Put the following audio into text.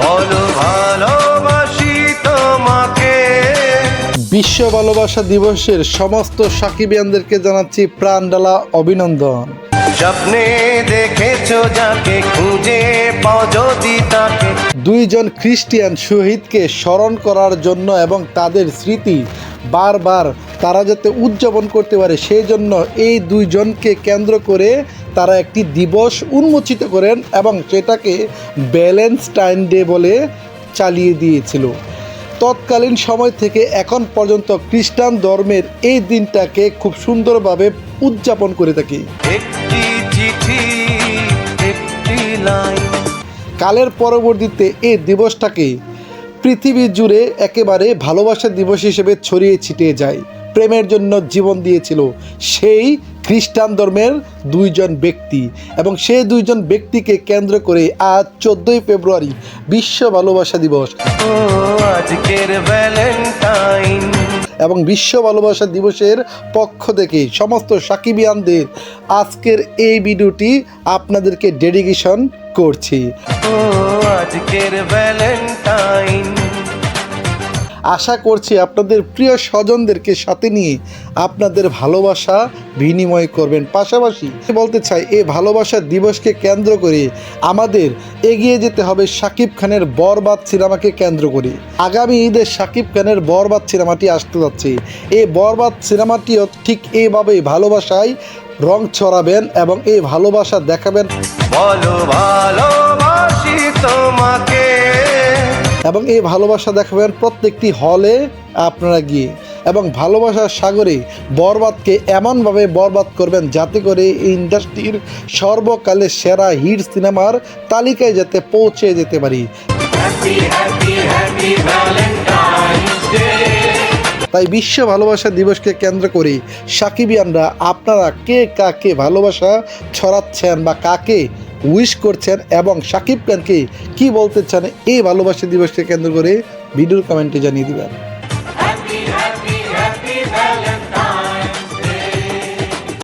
বলো ভালোবাসি তোমাকে। বিশ্ব ভালোবাসা দিবসের সমস্ত সাকিবিয়ানদেরকে জানাচ্ছি প্রাণডালা অভিনন্দন। স্বপ্নে দেখেছ যাকে খুঁজে পাও যদি তাকে। দুইজন খ্রিস্টিয়ান শহীদকে স্মরণ করার জন্য এবং তাদের স্মৃতি বারবার তারা যাতে উদযাপন করতে পারে সেই জন্য এই দুইজনকে কেন্দ্র করে তারা একটি দিবস উন্মোচিত করেন এবং সেটাকে ব্যালেন্সটাইন ডে বলে চালিয়ে দিয়েছিল। তৎকালীন সময় থেকে এখন পর্যন্ত খ্রিস্টান ধর্মের এই দিনটাকে খুব সুন্দরভাবে উদযাপন করে থাকি। কালের পরবর্তীতে এই দিবসটাকে পৃথিবী জুড়ে একেবারে ভালোবাসা দিবস হিসেবে ছড়িয়ে ছিটিয়ে যায়। প্রেমের জন্য জীবন দিয়েছিল সেই খ্রিস্টান ধর্মের দুইজন ব্যক্তি এবং সেই দুইজন ব্যক্তিকে কেন্দ্র করে আজ চোদ্দোই ফেব্রুয়ারি বিশ্ব ভালোবাসা দিবস। ও আজকের ভ্যালেন্টাইন। এবং বিশ্ব ভালোবাসা দিবসের পক্ষ থেকে সমস্ত সাকিবিয়ানদের আজকের এই ভিডিওটি আপনাদেরকে ডেডিকেশন করছি। আজকের ভ্যালেন্টাইন। আশা করছি আপনাদের প্রিয় স্বজনদেরকে সাথে নিয়ে আপনাদের ভালোবাসা বিনিময় করবেন। পাশাপাশি বলতে চাই এই ভালোবাসা দিবসকে কেন্দ্র করে আমাদের এগিয়ে যেতে হবে শাকিব খানের বরবাদ সিনেমাকে কেন্দ্র করে। আগামী ঈদে শাকিব খানের বরবাদ সিনেমাটি আসতে যাচ্ছে। এই বরবাদ সিনেমাটিও ঠিক এইভাবেই ভালোবাসায় রং ছড়াবেন এবং এই ভালোবাসা দেখাবেন। বলো ভালোবাসি এবং এই ভালোবাসা দেখাবেন প্রত্যেকটি হলে আপনারা গিয়ে। এবং ভালোবাসার সাগরে বরবাদকে এমনভাবে বরবাদ করবেন যাতে করে এই ইন্ডাস্ট্রির সর্বকালের সেরা হিট সিনেমার তালিকায় যাতে পৌঁছে যেতে পারি। তাই বিশ্ব ভালোবাসা দিবসকে কেন্দ্র করে সাকিবিয়ানরা আপনারা কে কাকে ভালোবাসা ছড়াচ্ছেন বা কাকে উইশ করছেন এবং সাকিব খানকে কি বলতে চান এই ভালোবাসা দিবসকে কেন্দ্র করে ভিডিওর কমেন্টে জানিয়ে দিবেন।